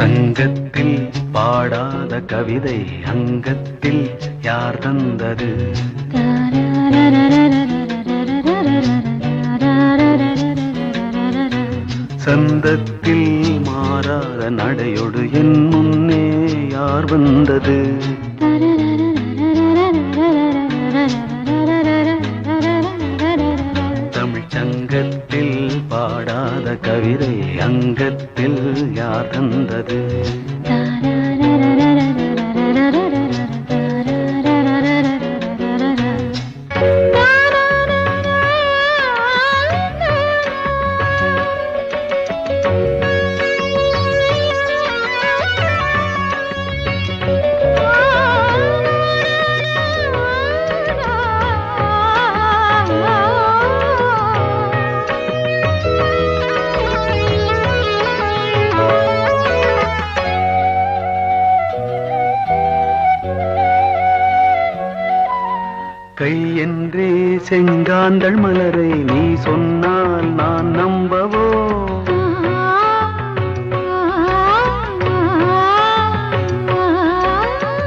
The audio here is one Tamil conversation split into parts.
சங்கத்தில் பாடாத கவிதை அங்கத்தில் யார் தந்தது? சந்தத்தில் மாறாத நடையொடு என் முன்னே யார் வந்தது? கவிதை அங்கத்தில் யார் தந்தது கை என்றே செங்காந்தள் மலரை நீ சொன்னால் நான் நம்பவோ?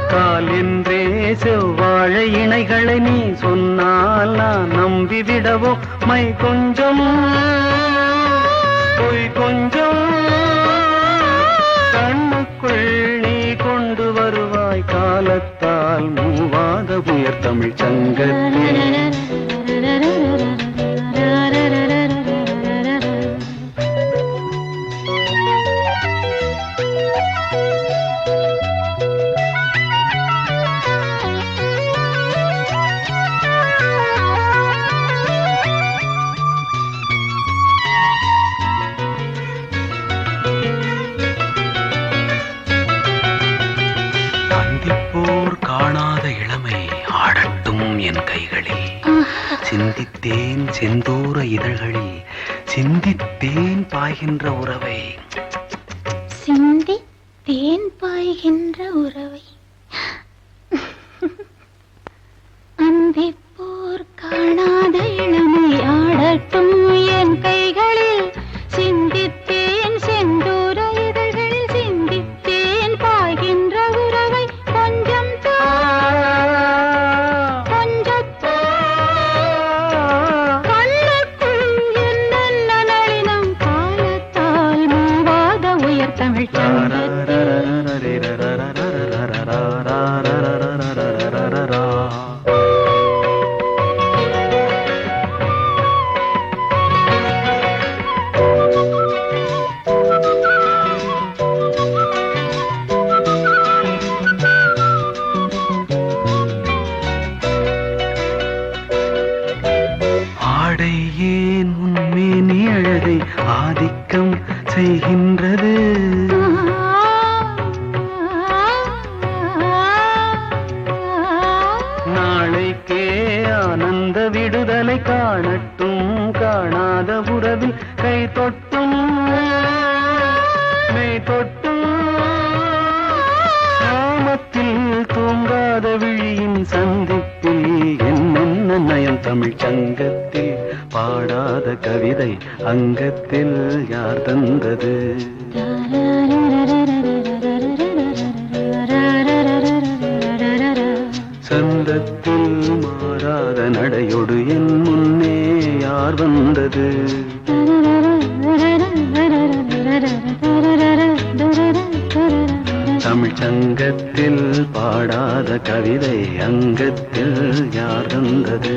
கால் என்றே செவ்வாழை இணைகளை நீ சொன்னால் நான் நம்பிவிடவோ? மை கொஞ்சம் பொய் கொஞ்சம் கண்ணுக்குள் நீ கொண்டு வருவாய் காலத்தால் மூவ மூவாத உயர் தமிழ் சங்கத்தில். you என் கைகளில் சிந்தித்தேன் செந்தூர இதழ்களில். சிந்தித்தேன் பாய்கின்ற உறவை. சிந்தி தேன் பாய்கின்ற உறவை. ஆடை ஏன் உன்மேனி அழகை ஆதிக்கம் செய்கின்றது நாளைக்கே ஆனந்த விடுதலை காணட்டும். காணாத உறவில் கை தொட்டும். மெய் தொட்டும். நாமத்தில் தூங்காத விழியின் சந்திப்பில் என்னென்ன நயம் தமிழ் சங்கத்தில்? பாடாத கவிதை அங்கத்தில் யார் தந்தது? நடையொடு என் முன்னே யார் வந்தது? தமிழ் சங்கத்தில் பாடாத கவிதை அங்கத்தில் யார் வந்தது?